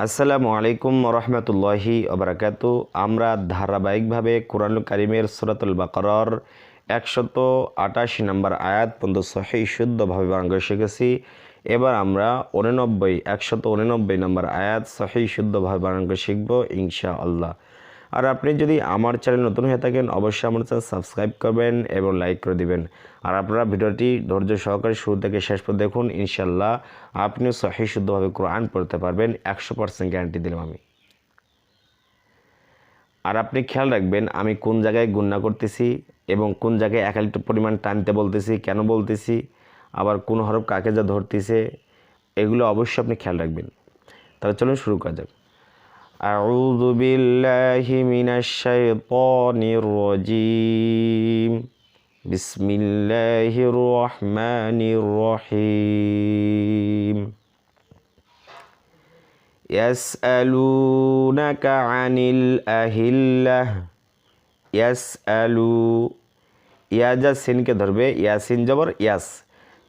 আসসালামু আলাইকুম রহমতুল্লাহি অবরাকাত আমরা ধারাবাহিকভাবে কোরআনুল কারিমের সুরাতুল বাকরর একশত আটাশি নম্বর আয়াত পর্যন্ত সহি শুদ্ধভাবে বাংলা শিখেছি। এবার আমরা উননব্বই, একশত উননব্বই নম্বর আয়াত সহি শুদ্ধভাবে বাংলা শিখব ইনশা আল্লাহ আর আপনি যদি আমার চ্যানেল নতুন হয়ে থাকেন, অবশ্যই আমার চ্যানেল সাবস্ক্রাইব করবেন এবং লাইক করে দিবেন। আর আপনারা ভিডিওটি ধৈর্য সহকারে শুরু থেকে শেষ পর্যন্ত দেখুন ইনশাল্লাহ আপনিও সহি শুদ্ধভাবে কোরআন পড়তে পারবেন, একশো পার্সেন্ট গ্যারান্টি দিলাম আমি। আর আপনি খেয়াল রাখবেন, আমি কোন জায়গায় গুণনা করতেছি এবং কোন জায়গায় এক পরিমাণ টানতে বলতেছি, কেন বলতেছি, আবার কোন হরফ কাকে যা ধরতেছে, এগুলো অবশ্যই আপনি খেয়াল রাখবেন। তাহলে চলুন শুরু করা যাক। أعوذ بالله من الشيطان الرجيم بسم الله الرحمن الرحيم يسألونك عن الأهلة يسألو ইয়া যা সিনকে ধরবে ইয়াসিন জবর ইয়াস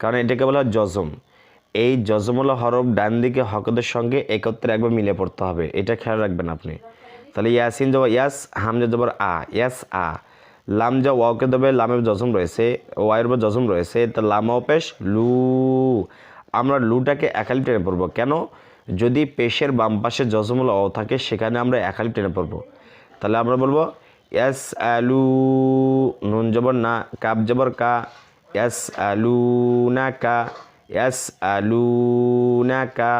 কারণ এটাকে বলা হয় জজম এই জজমুল হরফ ডান দিকে হকদের সঙ্গে একত্রে একবার মিলে পড়তে হবে। এটা খেয়াল রাখবেন আপনি। তাহলে ইয়াসিন জবর ইয়াস, হামজা জবর আ, ইয়াস, আ। লাম যা ওয়াকে দেবে, লামের জজম রয়েছে, ওয়াইয়ের উপর জজম রয়েছে, তা লামাও পেশ, লু। আমরা লুটাকে একালি টেনে পড়ব। কেন? যদি পেশের বাম পাশে জজমুল অ থাকে, সেখানে আমরা একালি টেনে পড়ব। তাহলে আমরা বলব, ইয়াস আলু নুন জবর না, কাপ জবর কা, ইয়াস আলু না, কা। ইয়াস আলু না কা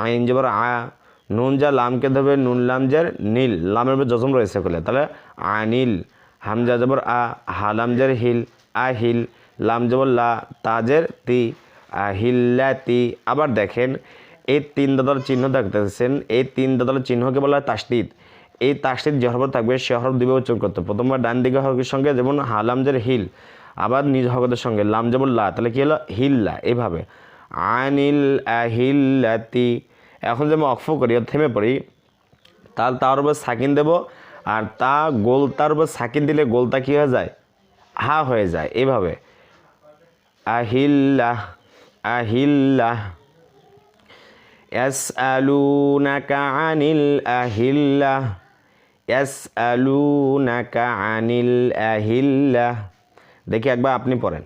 আইন জবর আ, নুন যা লামকে ধরবে নুন, লাম যার নীল, লামের উপর জজম রয়েছে বলে তাহলে আনিল হামজা জবর আ হালাম জার, হিল আহিল লাম জবর লা তাজের তি আহিল্লাতি আবার দেখেন, এই তিন দাদার চিহ্ন দেখতেছেন, এই তিন দাদার চিহ্নকে বলা হয় তাসদিদ। এই তাসদিদ যে হরফ থাকবে সে হরফ দুইবার উচ্চারণ করতে। প্রথমবার ডান দিকে হরফের সঙ্গে যেমন হালাম জার, হিল আবার নিজ হরফের সঙ্গে লাম যেমন লা, তাহলে কী হলো? হিল্লা, এভাবে। আনিল আহিল্লাতি, এখন যে আমি অক্ফ করি থেমে পড়ি তার তার উপর সাকিন দেব, আর তা গোল, তার উপর সাকিন দিলে গোলটা কী হয়ে যায়? হা হয়ে যায়, এভাবে। আহিল্লাহ আহিল্লাহ ইয়াসআলুনাকা আনিল আহিল্লাহ ইয়াসআলুনাকা আনিল আহিল্লাহ দেখি একবার আপনি পড়েন।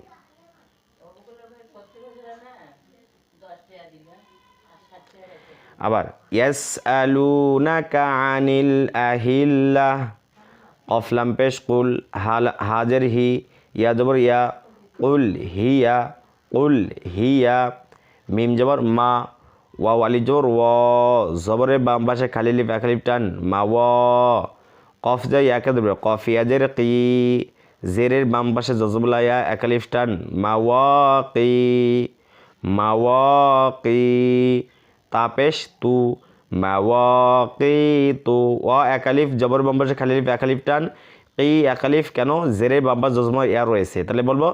আবার, ইয়াসআলুনাকা আনিল আহিল্লাহ কফলাম পেশ কুল হাল হাজের হি ইয়া জবর ইয়া উল হিয়া উল হিয়া মিম জবর মা ওয়া ওয়ালি জোর ও জবরে বাম পাশে খালি লিপ একালিপ টান মা ও কফ যায় ইয়াকে দেবে কফ ইয়াজের কি জেরের বাম পাশে জজবুলা ইয়া একালিফ টান মা ওয়া কি মা ওয়া কি তাপেশ তু, মাওয়াকি তু ও একালিফ জবর বাম্বাসে খালি লিফ একালিফ টান, এই একালিফ কেন? জেরে বাম্বা জজমা ইয়া রয়েছে। তাহলে বলব,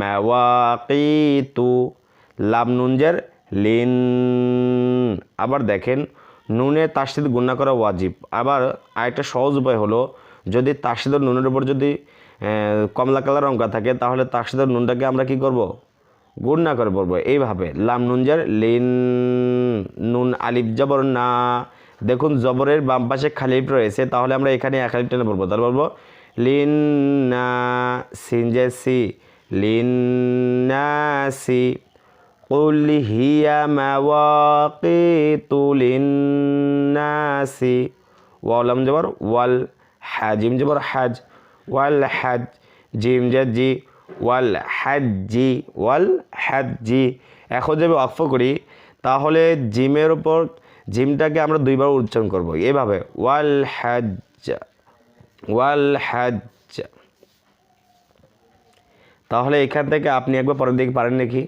মাওয়াকি তু, লাম নুনজের লিন। আবার দেখেন, নুনে তাসিদ গুণা করা ওয়াজিব। আবার আরেকটা সহজ উপায় হলো, যদি তাসিদের নুনের উপর যদি কমলা কালার অঙ্কা থাকে তাহলে তাসিদের নুনটাকে আমরা কি করব গুণ না করে পড়বো এইভাবে লাম নুনজার লিন নুন আলিফ জবর না দেখুন জবরের বাম পাশে খালিফ রয়েছে তাহলে আমরা এখানে এক আলিফ টেনে পড়বো তাহলে বলবো লিন না সিনজে সি লিন না সি قل هي مواقيت للناس ওয়ালাম জবর ওয়াল হাজিম জবর হাজ ওয়াল হাজ জিম জি, ওয়াল হাজি ওয়াল হাজি এখন যদি অক্ফ করি, তাহলে জিমের উপর, জিমটাকে আমরা দুইবার উচ্চারণ করব। এভাবে, ওয়াল হাজ ওয়াল হাজ তাহলে এখান থেকে আপনি একবার পরের দিকে পারেন নাকি?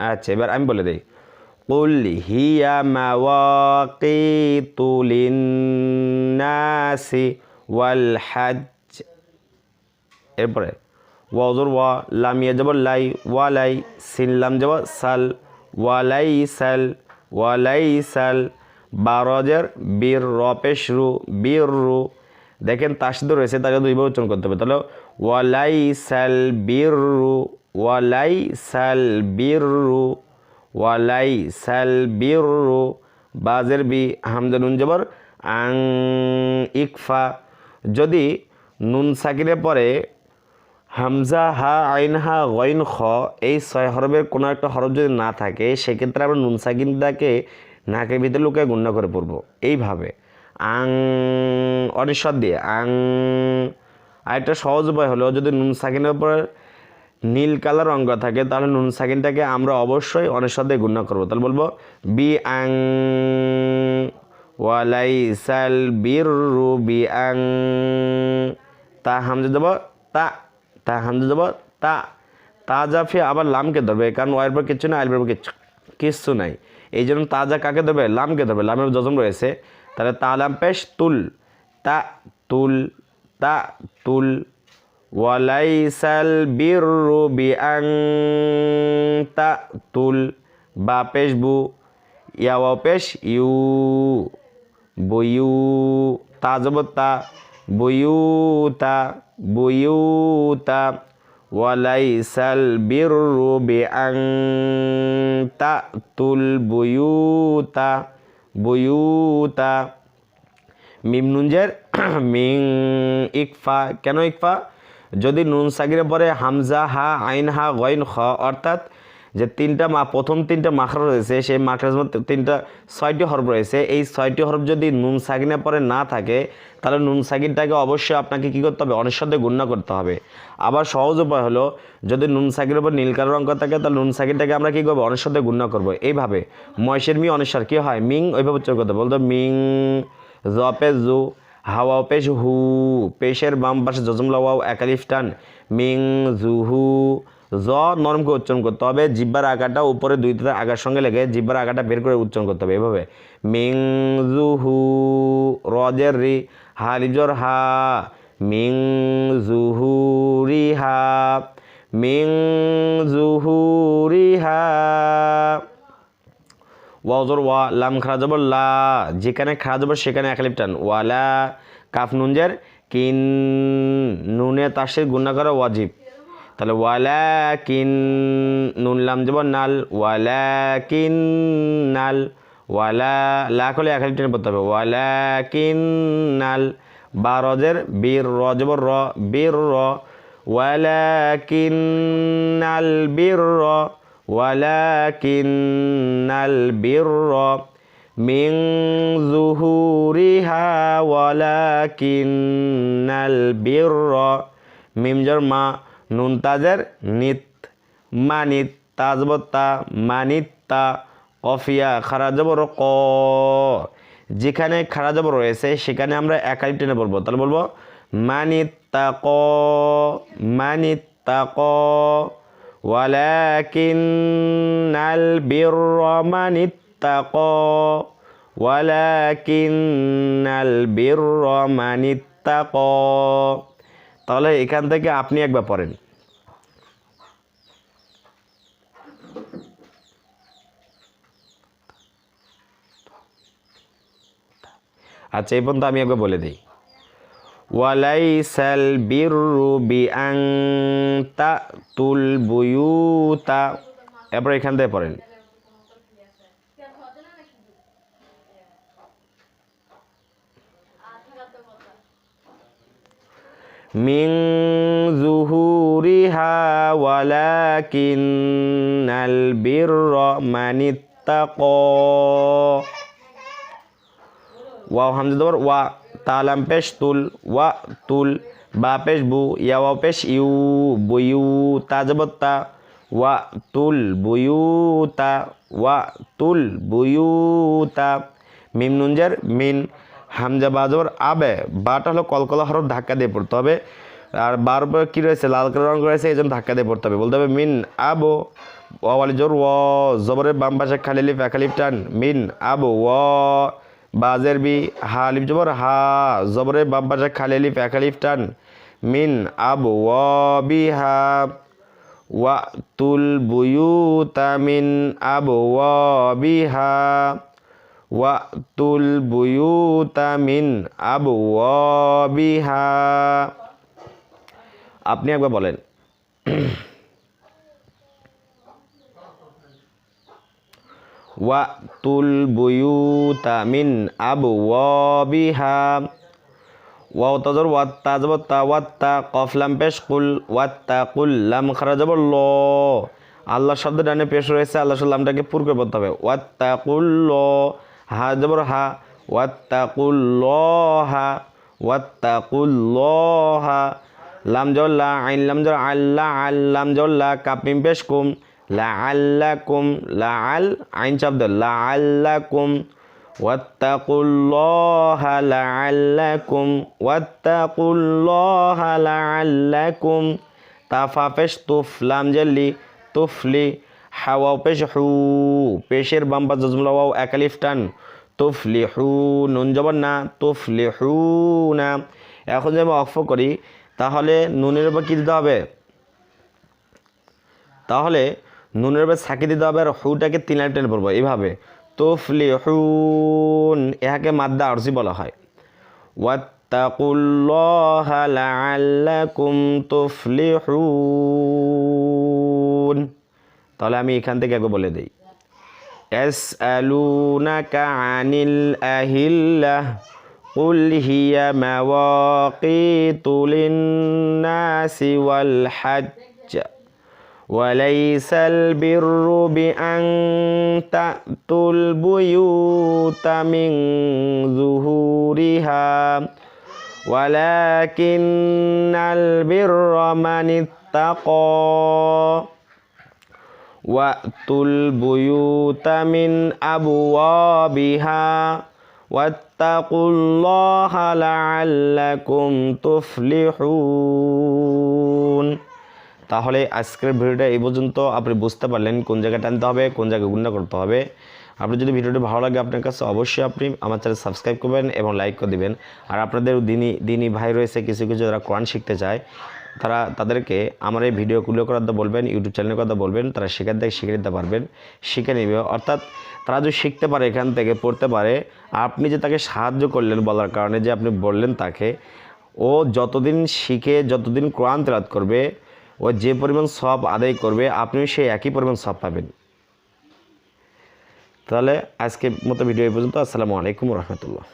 আচ্ছা এবার আমি বলে দিই। হিয়া মাওয়াকিতু লিন্নাসি ওয়াল হাজ এরপরে, ওয়াজর ওয়া লাম ইয়া জবর লাই ওয়ালাই সিন লাম জবর সাল ওয়ালাই সাল ওয়ালাই সাল বারজের বীর রপেশ রু বীর রু। দেখেন তাসিদ রয়েছে, তাকে দুইবার উচ্চারণ করতে হবে। তাহলে ওয়ালাইসাল বিররু ওয়ালাইসাল বিররু ওয়ালাইসাল বিররু, বাজের বি, হামজা নুন জবর, আং ইকফা। যদি নুন সাকিনের পরে হামজা, হা, আইন, হা, গইন, খ, এই ছয় হরফের কোনো একটা হরফ যদি না থাকে, সেক্ষেত্রে আমরা নুন সাকিনটাকে নাকের ভিতরে লুকে গুণ্য করে পড়ব। এইভাবে। আং অনিশ্বর দিয়ে আং। আরেকটা সহজ উপায় হলো, যদি নুন সাকিনের উপর নীল কালার অঙ্গ থাকে, তাহলে নুন সাকিনটাকে আমরা অবশ্যই অনেক সাথে গুণ্য করব। তাহলে বলব বি আং ওয়ালাইসাল বিররু বি আং তা হামজা দেব, তা তা হামজা দেব, তা তা জাফি আবার লামকে ধরবে, কারণ ওয়ের পর কিচ্ছু না আইল কিচ্ছু কিচ্ছু নাই। এই জন্য তাজা কাকে ধরবে? লামকে ধরবে, লামের যজম রয়েছে। তাহলে তা লাম পেশ তুল, তা তুল তা তুল ওয়ালাইসাল বিররু বি আং তা তুল বা পেশ বু ইয়াওয়া পেশ ইউ বইউ তা যাব তা বইউতা বইউতা ওয়ালাইসাল বিররু বিআং তাতুল, বুয়ুতা বুয়ুতা। মিম নুনজের মিং ইকফা, কেন ইকফা? যদি নুন সাগিরে পরে হামজা, হা, আইন, হা গইন খ, অর্থাৎ যে তিনটা মা, প্রথম তিনটা মাখরা রয়েছে, সেই মাখরার মধ্যে তিনটা, ছয়টি হরফ রয়েছে, এই ছয়টি হরফ যদি নুন সাগিনে পরে না থাকে, তাহলে নুন সাগিনটাকে অবশ্যই আপনাকে কী করতে হবে? অনিঃশব্দে গুণ্য করতে হবে। আবার সহজ উপায় হলো, যদি নুন সাগির উপর নীল কালো অঙ্ক থাকে, তাহলে নুন সাগিনটাকে আমরা কী করব? অনিঃশব্দে গুণ্য করব। এইভাবে ময়সের মি অনিশ্বর কী হয়? মিং, ওইভাবে করতে বলতো মিং জপে জু। হাওয়া পেশ হু, পেশের বাম পাশে জজমলা ওয়াও একালিফ টান মিং জুহু জ নরমকে উচ্চারণ করতে হবে, জিব্বার আকারটা উপরে দুই তিনটা আগার সঙ্গে লেগে জিব্বার আকারটা বের করে উচ্চারণ করতে হবে এভাবে। মিং জুহু রজের রি হালিজর হা, মিং জুহুরি হা মিং জুহুরি হা। ওয়াজর ওয়া, লাম খারা জবর, লা। যেখানে খারা জবর, সেখানে একালিপ টান। ওয়ালা, কাফ নুনজের কিন নুনে তাসের গুণা করা ওয়াজিব। তাহলে ওয়ালা, কিন নুন লাম জবর, নাল। ওয়ালা, কিন নাল। ওয়ালা, লা করলে একালিপ টেনে পড়তে হবে। ওয়ালা, কিন নাল। বা রজের বীর র জবর, র, বীর র। ওয়ালা, কিন নাল, বীর র। ওয়ালাকিন্নাল বিরর মিং জুহুরিহা ওয়ালাকিন্নাল বিরর মিমজর মা নুন তাজের নিত মানিত তাজবত্তা মানিত্তা কফিয়া, খারা জবর ক। যেখানে খারা জবর রয়েছে, সেখানে আমরা একাই টেনে বলব। তাহলে বলব মানিত্তা ক মানিত্তা ক। ولكن البر من اتقى ولكن البر من اتقى তাহলে এখান থেকে আপনি একবার পড়েন আচ্ছা এই পর্যন্ত আমি একবার বলে দিই ওয়ালাইসাল বিররু বিআং তাতুল বুয়ুতা। এরপর এখান থেকে পড়েন। মিং জুহুরিহা ওয়ালাকিন্নাল বিরর মানিত্তাকা। ওয়াও, হামজা ওয়া। তালাম পেশ তুল, ওয়া তুল, বা পেশ বু ইয়া পেশ ইউ, বুয়ু তাজবত্তা ওয়া তুল বুয়ুতা ওয়া তুল বুয়ুতা মিম নুনজার মিন, হামজা বাজর, আবে, বাটা হলো কলকলা হরফ ধাক্কা দিয়ে পড়তে হবে। আর বারবার কী রয়েছে? লাল কালার রঙ রয়েছে, এই জন্য ধাক্কা দিয়ে পড়তে হবে। বলতে হবে মিন, আবো ওয়ালি জোর ও জবরের বাম পাশে খালিলিফ একালিফ টান, মিন, আবো ও বাজের বি, হা লিফ জবর, হা জবরের বাম পাশে খালিলিফ একালিফ টান। মিন আব ও বি হা ওয়া তুল বুয়ুতা মিন আব ও বি হা ওয়া তুল বুয়ুতা মিন আবু বিহা। আপনি একবার বলেন। ওয়াতুল বুয়ুতা মিন আবু ওয়াবিহা ওয়াও তাজর ওয়াত্তা যাব তা ওয়াত্তা কফলাম পেশ কুল ওয়াত্তা কুল লাম খারা যাব ল আল্লাহ শব্দ ডানে পেশ রয়েছে আল্লাহ লামটাকে পুর করে পড়তে হবে। ওয়াত্তা কুল ল হা জবর হা। ওয়াত্তা কুল ল হা ওয়াত্তা কুল ল হা লাম জল্লা, আইন লাম জল আল্লাহ আল্লাম জল্লা, কাপিম পেশ কুম লাআল্লাকুম, লাআল, আইন শব্দ, লাআল্লাকুম, ওয়াত্তাকুল্লাহ লাআল্লাকুম ওয়াত্তাকুল্লাহ লাআল্লাকুম তাফা পেশ তুফ লাম জল্লি, তুফলি হাওয়া পেশ হু পেশের বাম্পা জজমুলা ওয়াও একালিফ টান তুফলি হু নুন জবর না তুফলি হু না এখন যদি আমি অফ করি, তাহলে নুনের উপর কী দিতে হবে? তাহলে নুনের উপর সাকি দিতে হবে আর হুটাকে তিন লাইন টেনে পড়বো এইভাবে তুফলিহুন ইহাকে মাদ্দা আরজি বলা হয় ওয়াত্তাকুল্লাহা লাআল্লাকুম তুফলিহুন তাহলে আমি এখান থেকে একবার বলে দিই ইয়াসআলুনাকা আনিল আহিল্লাহ قل هي مواقيت للناس والحج وليس البر بأن تأتوا البيوت من ظهورها ولكن البر من اتقى. وأتوا البيوت من أبوابها واتقوا الله لعلكم تفلحون. তাহলে আজকের ভিডিওটা এই পর্যন্ত। আপনি বুঝতে পারলেন কোন জায়গায় টানতে হবে, কোন জায়গায় গুণনা করতে হবে। আপনি যদি ভিডিওটি ভালো লাগে আপনার কাছে, অবশ্যই আপনি আমার চ্যানেল সাবস্ক্রাইব করবেন এবং লাইক করে দিবেন। আর আপনাদের দিনই দিনই ভাই রয়েছে, কিছু কিছু যারা কোরআন শিখতে চায়, তারা তাদেরকে আমার এই ভিডিও ভিডিওগুলো করাতে বলবেন ইউটিউব চ্যানেলের কথা বলবেন, তারা সেখান থেকে শিখে নিতে পারবেন, শিখে নেবে। অর্থাৎ তারা যদি শিখতে পারে, এখান থেকে পড়তে পারে, আপনি যে তাকে সাহায্য করলেন বলার কারণে, যে আপনি বললেন তাকে, ও যতদিন শিখে, যতদিন কোরআন তেলাত করবে ও যে পরিমাণ সব আদায় করবে, আপনিও সেই একই পরিমাণ সব পাবেন। তাহলে আজকে মতো ভিডিও পর্যন্ত। আসসালামু আলাইকুম রহমতুল্লাহ।